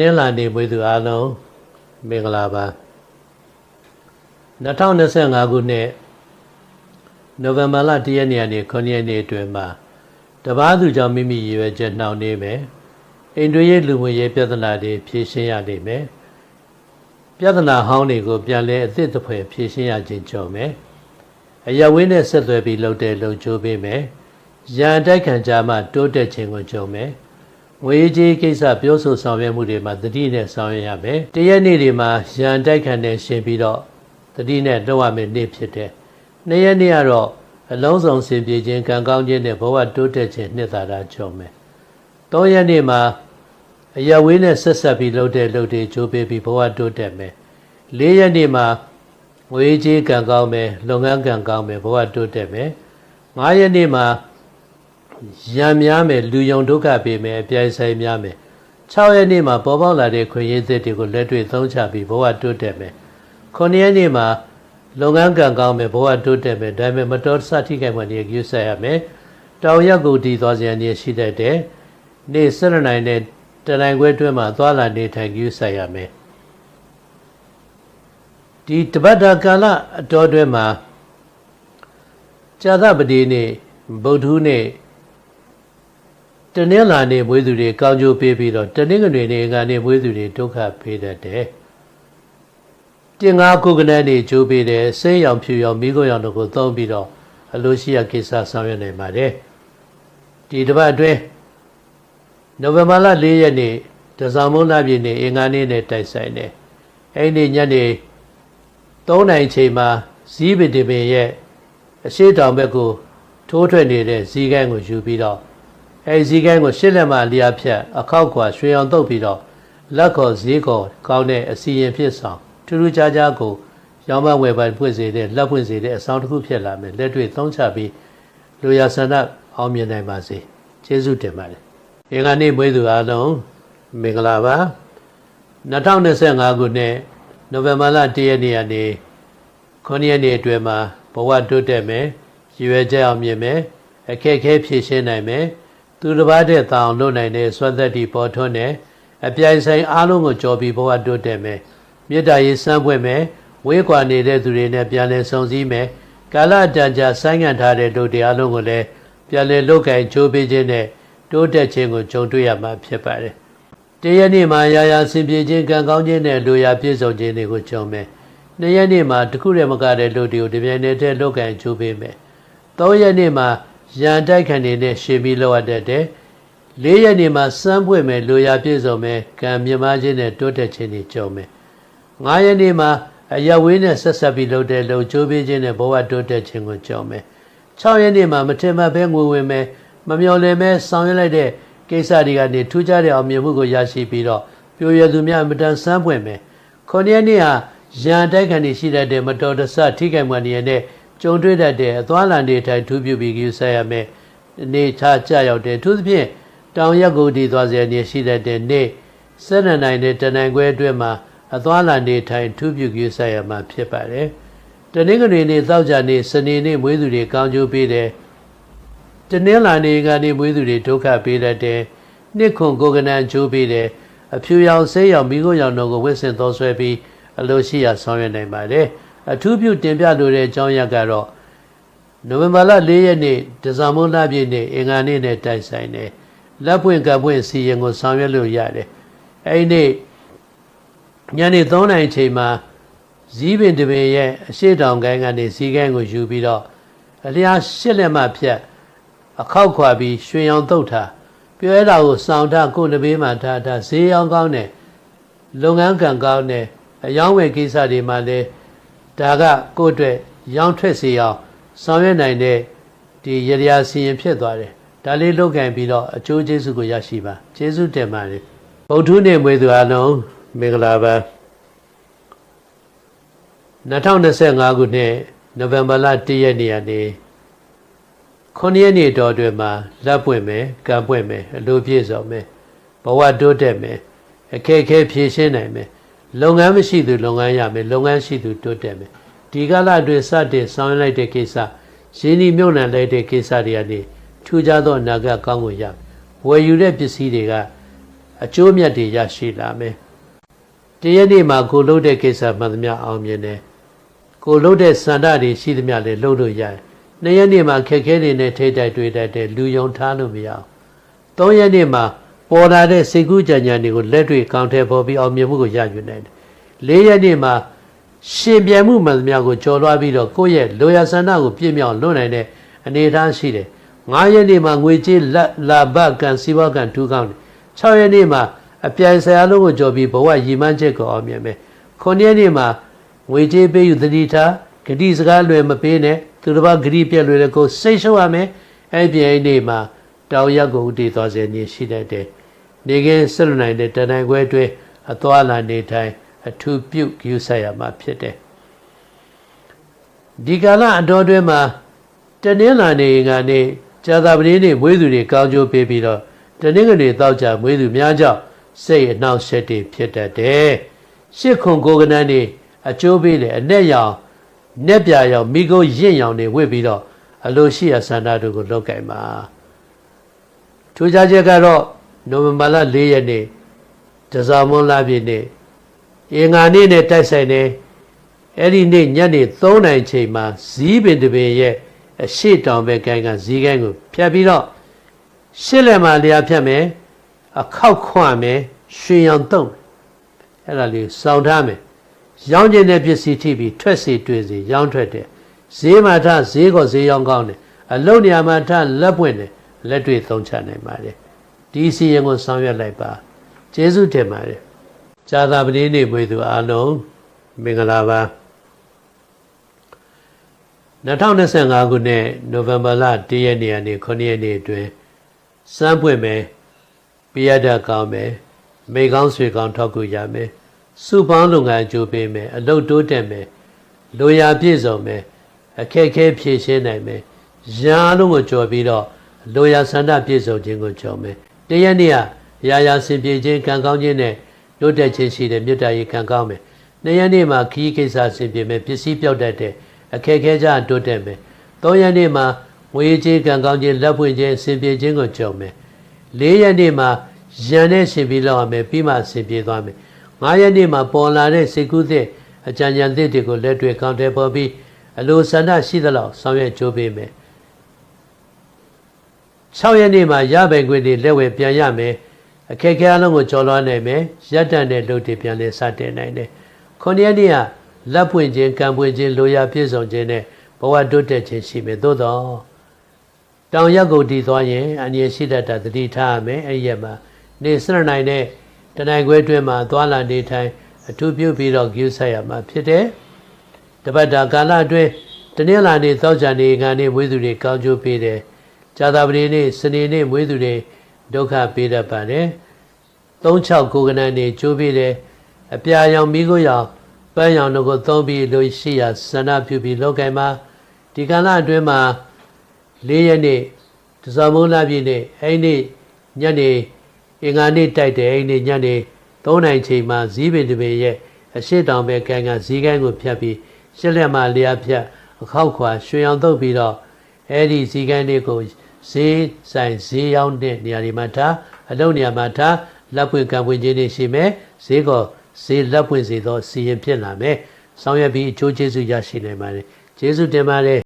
နင်္လာနေ့မွေးသူအားလုံးမင်္ဂလာပါ2025ခုနှစ်နိုဝင်ဘာလ1ရက်နေ့ကနေ9ရက်နေ့အတွင်းမှာတပားသူကြောင့်မိမိရည်ရွယ်ချက်နှောင့်နှေးမယ်အိန္ဒိယလူမှုရေးပြဿနာတွေဖြေရှင်းရနိုင်မယ်ပြဿနာဟောင်းတွေကိုပြန်လဲအသစ်တစ်ဖွဲ့ဖြေရှင်းရခြင်းကြုံမယ်အရဝင်းနဲ့ဆက်သွယ်ပြီးလှုပ်တဲ့လှုပ်ချိုးပေးမယ်ရန်တိုက်ခံကြမှတိုးတက်ခြင်းကိုကြုံမယ် ငွေကြေးကိစ္စပြောဆိုဆောင်ရွက်မှုတွေမှာတတိနဲ့ဆောင်ရွက်ရမယ်။တရက်နေ့တွေမှာရန်တိုက်ခံနဲ့ရှင်ပြီးတော့တတိနဲ့လုပ်ရမယ့်နေ့ဖြစ်တယ်။နှစ်ရက်နေ့ကတော့အလုံးစုံစင်ပြေခြင်းကံကောင်းခြင်းနဲ့ဘဝတိုးတက်ခြင်းနှစ်သာရကြုံမယ်။သုံးရက်နေ့မှာအရဝေးနဲ့ဆက်ဆက်ပြီးလုပ်တဲ့လုပ်တွေကြိုးပေးပြီးဘဝတိုးတက်မယ်။လေးရက်နေ့မှာငွေကြေးကံကောင်းမယ်လုပ်ငန်းကံကောင်းမယ်ဘဝတိုးတက်မယ်။ငါးရက်နေ့မှာ ရံများမယ်လူယုံဒုက္ခပေးမယ်အပြိုင်ဆိုင်များမယ်6ရက်နေ့မှာပေါ်ပေါက်လာတဲ့ခွင့်ရည်သစ်တွေကိုလက်တွေ့သုံးချပြီးဘဝတိုးတက်မယ်9ရက်နေ့မှာလုပ်ငန်းကံကောင်းမယ်ဘဝတိုးတက်မယ်ဒါပေမဲ့မတော်တဆထိခိုက်မှနေယူဆက်ရမယ်တောင်ရက်ကိုတည်သွားစရာနေရှိတတ်တယ်နေ့7နိုင်တဲ့တနိုင်ခွဲတွင်းမှာသွားလာနေထိုင်ယူဆက်ရမယ်ဒီတပတ်တာကာလအတော်တွင်းမှာဇာသပတိနေ့ဗုဒ္ဓဟူးနေ့ တနင်္လာနေ့မွေးသူတွေကောင်းကျိုးပေးပြီးတော့တနင်္ဂနွေနေ့ကနေမွေးသူတွေဒုက္ခပေးတတ်တယ်။တင်ငါကုက္ကနနေကျိုးပေးတယ်ဆေးရောင်ဖြူရောင်မိခိုးရောင်တို့ကိုသုံးပြီးတော့အလိုရှိရကိစ္စဆောင်ရွက်နိုင်ပါတယ်။ဒီတစ်ပတ်အတွင်းနိုဝင်ဘာလ၄ရက်နေ့တဇောင်မုန်းလပြည့်နေ့အင်္ဂါနေ့နဲ့တိုက်ဆိုင်တယ်။အဲ့ဒီညနေ3နိုင်ချိန်မှာဇီးပင်တင်ပင်ရဲ့အရှိတောင်ဘက်ကိုထိုးထွက်နေတဲ့ဇီးကိုင်းကိုယူပြီးတော့ အဲဒီစည်းကမ်းကိုရှစ်လက်မှလျာဖြတ်အခောက်ခွာရွှေအောင်တုပ်ပြီးတော့လက်ခေါ်ဈေးခေါ်ကောင်းတဲ့အစီရင်ဖြစ်ဆောင်ထူးထူးခြားခြားကိုရောင်းမဝယ်ပိုင်ဖွင့်စေတဲ့လက်ဖွင့်စေတဲ့အဆောင်တစ်ခုဖြစ်လာမယ်လက်တွေ့သုံးချပြီးလူရဆန္ဒအောင်မြင်နိုင်ပါစေကျေးဇူးတင်ပါတယ်အင်္ဂါနေ့မွေးသူအားလုံးမင်္ဂလာပါ2025ခုနှစ်နိုဝင်ဘာလ1ရက်နေ့ကနေ9ရက်နေ့အတွင်းမှာဘဝတိုးတက်မယ်ရည်ရွယ်ချက်အောင်မြင်မယ်အခက်အခဲဖြေရှင်းနိုင်မယ် သူတစ်ပါးတဲ့တောင်လွတ်နိုင်တဲ့စွမ်းသက်တီပေါ်ထွန်းတယ်အပြိုင်ဆိုင်အားလုံးကိုကြော်ပြီးဘဝတိုးတက်မယ်မေတ္တာရေးစမ်းပွင့်မယ်ဝေးကွာနေတဲ့သူတွေနဲ့ပြန်လည်ဆုံစည်းမယ်ကာလတန်ကြာဆိုင်းငံ့ထားတဲ့တို့တရားလုံးကိုလည်းပြန်လည်လုတ်ကင်ချိုးပေးခြင်းနဲ့တိုးတက်ခြင်းကိုကြုံတွေ့ရမှာဖြစ်ပါတယ်တရက်နေ့မှာရာရာဆင်ပြေခြင်းကံကောင်းခြင်းနဲ့လူရာပြည့်စုံခြင်းတွေကိုကြုံမယ်နှစ်ရက်နေ့မှာတစ်ခုတည်းမကတဲ့လူတွေကိုဒီပြိုင်နေတဲ့လုတ်ကင်ချိုးပေးမယ်သုံးရက်နေ့မှာ ရန်တိုက်ခံနေတဲ့ရှင်ပြီးလောက်ရတတ်တယ်။လေးရက်နေမှာစမ်းပွင့်မယ်လူရပြည့်စုံမယ်ကံမြမခြင်းနဲ့တိုးတက်ခြင်းတွေကြုံမယ်။ငါးရက်နေမှာအရဝေးနဲ့ဆက်ဆက်ပြီးလှုပ်တဲ့လှုပ်ချိုးပေးခြင်းနဲ့ဘဝတိုးတက်ခြင်းကိုကြုံမယ်။၆ရက်နေမှာမထင်မှတ်ဘဲငွေဝင်မယ်မမျော်လင့်မဲဆောင်ရွက်လိုက်တဲ့ကိစ္စတွေကနေထူးခြားတဲ့အောင်မြင်မှုကိုရရှိပြီးတော့ပြိုရသူများအမတန်စမ်းပွင့်မယ်။ခုနှစ်ရက်နေဟာရန်တိုက်ခံနေရှိတတ်တဲ့မတော်တဆထိခိုက်မှန်နေရတဲ့ ကြုံတွေ့တတ်တဲ့အသွားလန်တွေထိုင်ထူးပြုပြီးကြည့်ဆက်ရမယ်အနေချကြရောက်တဲ့သူသဖြင့်တောင်ရက်ကိုတည်သွားစေနေရှိတတ်တဲ့နေ့စက်နနိုင်တဲ့တနင်္ဂနွေအတွင်းမှာအသွားလန်တွေထိုင်ထူးပြုကြည့်ဆက်ရမှာဖြစ်ပါတယ်တနင်္ဂနွေနေ့သောက်ကြနေ့စနေနေ့မွေးသူတွေကောင်းကျိုးပေးတယ်တနင်္လာနေ့ကနေမွေးသူတွေဒုက္ခပေးတတ်တယ်နှစ်ခွန်ကိုကနန်ကျိုးပေးတယ်အဖြူရောင်ဆေးရောင်မိခိုးရောင်တို့ကိုဝစ်စင်သောဆွဲပြီးအလိုရှိရာဆောင်ရွက်နိုင်ပါတယ် အထူးပြုတင်ပြလိုတဲ့အကြောင်းရက်ကတော့နိုဝင်ဘာလ၄ရက်နေ့ဒဇမုန်းလပြည့်နေ့အင်္ဂါနေ့နဲ့တိုက်ဆိုင်တယ်လက်ပွင့်ကပ်ပွင့်စီရင်ကိုဆောင်ရွက်လို့ရတယ်အဲ့ဒီနေ့ညနေ3နာရီချိန်မှာဇီးပင်တပင်ရဲ့အရှိတောင်ကိုင်းကနေစီကိုင်းကိုယူပြီးတော့အလျားရှစ်လက်မှဖြတ်အခောက်ခွာပြီးရွှေရောင်တုတ်ထားပြောရတာကိုစောင့်ထားကိုယ်နှပေးမှထားထားဈေးရောင်းကောင်းတယ်လုပ်ငန်းကံကောင်းတယ်အယောင်းဝယ်ကိစ္စတွေမှာလည်း ဒါကကိုယ့်အတွက်ရောင်းထွက်စေအောင်ဆောင်ရွက်နိုင်တဲ့ဒီရရစီရင်ဖြစ်သွားတယ်ဒါလေးလုပ်ကင်ပြီးတော့အကျိုးကျေးဇူးကိုရရှိပါကျေးဇူးတင်ပါတယ်ဗုဒ္ဓနေ့မွေးသူအလုံးမင်္ဂလာပါ2025ခုနှစ်နိုဝင်ဘာလ1ရက်နေ့ကနေ9ရက်နေ့တော်တွင်မှာလက်ပွင့်မယ်ကံပွင့်မယ်အလိုပြည့်စုံမယ်ဘဝတိုးတက်မယ်အခက်အခဲဖြေရှင်းနိုင်မယ် လုပ်ငန်းမရှိသူလုပ်ငန်းရမယ်လုပ်ငန်းရှိသူတိုးတက်မယ်ဒီကာလအတွင်းစတင်ဆောင်ရွက်လိုက်တဲ့ကိစ္စရင်းနှီးမြှုပ်နှံလိုက်တဲ့ကိစ္စတွေကနေထူးခြားသောအနာဂတ်ကောင်းကိုရမယ်ဝယ်ယူတဲ့ပစ္စည်းတွေကအအကျိုးအမြတ်တွေရရှိလာမယ်တရက်နေ့မှာကိုလှုပ်တဲ့ကိစ္စမှန်သမျှအောင်မြင်တယ်ကိုလှုပ်တဲ့စန္ဒတွေရှိသမျှလည်းလှုပ်လို့ရတယ်နှစ်ရက်နေ့မှာခက်ခဲတွေနဲ့ထိတ်တိုက်တွေ့တတ်တဲ့လူယုံထားလို့မရအောင်သုံးရက်နေ့မှာ ပေါ်လာတဲ့စိတ်ကူးကြံကြံတွေကိုလက်တွေ့ကောင်းထဲပေါ်ပြီးအောင်မြင်မှုကိုရယူနိုင်တယ်လေးရက်နေ့မှာရှင်ပြန်မှုမှန်သမျှကိုကြော်လွှားပြီးတော့ကိုယ့်ရဲ့လိုရာဆန္ဒကိုပြည့်မြောက်လွတ်နိုင်တဲ့အနေအထားရှိတယ်။9ရက်နေ့မှာငွေကြေးလက်လာဘကံစီးပွားကံထူးကောင်းတယ်။6ရက်နေ့မှာအပြိုင်ဆရာလုံးကိုကြော်ပြီးဘဝရည်မှန်းချက်ကိုအောင်မြင်မယ်။9ရက်နေ့မှာငွေကြေးပေးယူသတိထားဂတိစကားလွယ်မပေးနဲ့သူတစ်ပါးဂတိပြက်လွယ်လည်းကိုစိတ်ရှုပ်ရမယ်။အဲ့ဒီအဲ့ဒီနေ့မှာတောင်ရက်ကိုဥတည်သွားစေနေရှိတတ်တယ်။ နေကင်းဆက်လွတ်နိုင်တဲ့တဏ္ဍခွဲအတွင်းအသွာလာနေထိုင်အထူးပြုယူဆရမှာဖြစ်တယ်ဒီကာလအတော်တွင်းမှာတနင်္လာနေ့ကနေဇာတာပတိနေ့မွေးသူတွေကောင်းကျိုးပေးပြီးတော့တနင်္ဂနွေတောက်ကြမွေးသူများကြောင့်စိတ်အနှောက်အယှက်တွေဖြစ်တတ်တယ်ရှစ်ခွန်ကိုကနန်းနေအကျိုးပေးတယ်အ내ရောင်내ပြရောင်မိခိုးရင့်ရောင်တွေဝစ်ပြီးတော့အလိုရှိရဆန္ဒတို့ကိုလောက်ကင်ပါထူးခြားချက်ကတော့ နိုဝင်ဘာလ၄ရက်နေ့တဇာမွန်လပြည့်နေ့အင်္ဂါနေ့နဲ့တိုက်ဆိုင်တယ်အဲ့ဒီနေ့ညနေ3နာရီချိန်မှာဇီးပင်တပင်ရဲ့အရှိတောင်ဘက်ကိုင်းကဇီးကိုင်းကိုဖြတ်ပြီးတော့ရှစ်လက်မှာလျာဖြတ်မယ်အခောက်ခွမယ်ရွှေရောင်တုံးအဲ့ဒါလေးစောင့်ထားမယ်ရောင်းကျင်တဲ့ပစ္စည်းထိပြီးထွက်စီတွေ့စီရောင်းထွက်တယ်ဈေးမှာထဈေးကောဈေးရောင်းကောင်းတယ်အလုံးနေရာမှာထလက်ပွင့်တယ်လက်တွေ့သုံးချနိုင်ပါတယ် ဒီစီရင်ကိုဆောင်ရွက်လိုက်ပါကျေးဇူးတင်ပါတယ်ဇာတာပတိနေ့မွေးသူအားလုံးမင်္ဂလာပါ2025ခုနှစ်နိုဝင်ဘာလ1ရက်နေ့ကနေ9ရက်နေ့အတွင်းစမ်းပွင့်မယ်ပြရတတ်ကောင်းမယ်မိကောင်းဆွေကောင်းထောက်ကူရမယ်စုပေါင်းလုပ်ငန်းအကျိုးပေးမယ်အလုတ်တိုးတက်မယ်လိုရာပြည့်စုံမယ်အခက်အခဲဖြေရှင်းနိုင်မယ်ရာလုံးကိုကြော်ပြီးတော့လိုရာဆန္ဒပြည့်စုံခြင်းကိုကြော်မယ် တရက်နေ့ကရာရာစင်ပြေခြင်းကံကောင်းခြင်းနဲ့တိုးတက်ခြင်းရှိတဲ့မြတ်တာရေးကံကောင်းမယ်နှစ်ရက်နေ့မှာခီးကိစ္စစင်ပြေမယ်ပစ္စည်းပြောက်တတ်တဲ့အခက်ခဲကြတိုးတက်မယ်။၃ရက်နေ့မှာငွေကြေးကံကောင်းခြင်းလက်ပွင့်ခြင်းစင်ပြေခြင်းကိုကြုံမယ်။၄ရက်နေ့မှာရန်နဲ့ရှင်ပြီးလောက်ရမယ်ပြီးမှစင်ပြေသွားမယ်။၅ရက်နေ့မှာပေါ်လာတဲ့စိတ်ကူးသည့်အကြံဉာဏ်သစ်တွေကိုလက်တွေ့ကောင်းတယ်ပေါ်ပြီးအလိုဆန္ဒရှိသလောက်ဆောင်ရွက်ကြိုးပေးမယ်။ 6ရက်နေ့မှာရပိုင်ခွင့်တွေလက်ဝယ်ပြန်ရမယ်။အခက်ခဲအလုံးကိုကျော်လွှားနိုင်မယ်။ရက်တန်တဲ့လုပ်တွေပြန်လဲစတင်နိုင်တယ်။9ရက်နေ့ကလက်ပွင့်ခြင်းကံပွင့်ခြင်းလိုရာပြည့်စုံခြင်းနဲ့ဘဝတိုးတက်ခြင်းရှိမယ်သို့တော့တောင်ရက်ကိုတည်သွားရင်အငြင်းရှိတတ်တာတတိထားရမယ်အဲ့ဒီရက်မှာနေစရနိုင်တဲ့တနိုင်ခွဲတွင်မှာသွားလာနေထိုင်အထူးပြုပြီးတော့ကျူးဆက်ရမှာဖြစ်တယ်တပတ်တာကာလအတွင်းတနင်္လာနေ့သောကြာနေ့ငါနေ့မွေးသူတွေကောင်းကျိုးပေးတယ် ဇာတာပတိနေ့စနေနေ့မွေးသူတွေဒုက္ခပေးတတ်ပါတယ်36ကိုကနန်းနေ့ကျိုးပေးတယ်အပြာရောင်မိကိုရောင်ပန်းရောင်တို့ကိုသုံးပြီးလို့ရှိရဆန္ဒပြုပြီးလောကင်မှာဒီကဏ္ဍအတွင်းမှာ၄ရက်နေ့တဇော်မုန်းလာပြည့်နေ့အဲ့ဒီညနေအင်္ဂါနေ့တိုက်တယ်အဲ့ဒီညနေ၃နိုင်ချိန်မှာဇီးပင်တပင်ရဲ့အရှိတောင်ပဲကံကဇီးကိုင်းကိုဖြတ်ပြီးရှစ်လက်မှလျာဖြတ်အခောက်ခွာရွှေအောင်တုပ်ပြီးတော့အဲ့ဒီဇီးကိုင်းလေးကို ဈေးဆိုင်ဈေးရောက်တဲ့နေရာတွေမှာထားအလုံးနေရာမှာထားလက်ပွင့်ကံပွင့်ခြင်းတွေရှိမယ်ဈေးကောဈေးလက်ပွင့်စေသောစီရင်ဖြစ်လာမယ်။ဆောင်ရွက်ပြီးအကျိုးကျေးဇူးရရှိနိုင်ပါတယ်။ကျေးဇူးတင်ပါတယ်